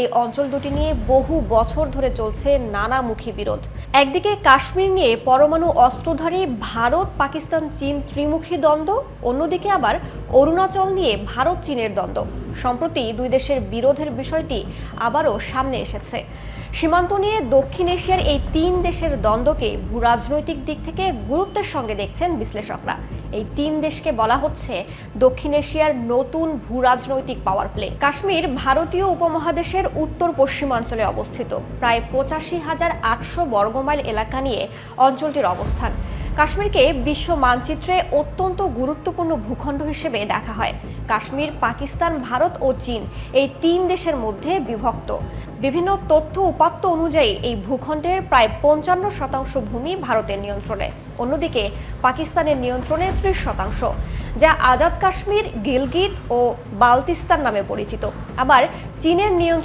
এই অঞ্চল দুটি নিয়ে বহু বছর ধরে চলছে নানামুখী বিরোধ। একদিকে কাশ্মীর নিয়ে পরমাণু অস্ত্রধারী ভারত, পাকিস্তান, চীন ত্রিমুখী দ্বন্দ্ব, অন্যদিকে আবার অরুণাচল নিয়ে ভারত, চীনের দ্বন্দ্ব। সম্প্রতি দুই দেশের বিরোধের বিষয়টি আবারও সামনে এসেছে। সীমান্ত নিয়ে দক্ষিণ এশিয়ার এই তিন দেশের দ্বন্দ্বকে ভূরাজনৈতিক দিক থেকে গুরুত্বের সঙ্গে দেখছেন বিশ্লেষকরা। এই তিন দেশকে বলা হচ্ছে দক্ষিণ এশিয়ার নতুন ভূরাজনৈতিক পাওয়ার প্লে কাশ্মীর ভারতীয় উপমহাদেশের উত্তর পশ্চিমাঞ্চলে অবস্থিত। প্রায় পঁচাশি হাজার আটশো বর্গমাইল এলাকা নিয়ে অঞ্চলটির অবস্থান। কাশ্মীরকে বিশ্ব মানচিত্রে অত্যন্ত গুরুত্বপূর্ণ ভূখণ্ড হিসেবে দেখা হয়। কাশ্মীর, পাকিস্তান, ভারত ও চীন এই তিন দেশের মধ্যে বিভক্ত। বিভিন্ন তথ্য উপাত্ত অনুযায়ী এই ভূখণ্ডের প্রায় পঞ্চান্ন শতাংশ ভূমি ভারতের নিয়ন্ত্রণে। অন্যদিকে পাকিস্তানের নিয়ন্ত্রণে ত্রিশ শতাংশ, যা আজাদ কাশ্মীর, গিলগিত ও বালতিস্তান নামে পরিচিত। আবার চীনের নিয়ন্ত্রণ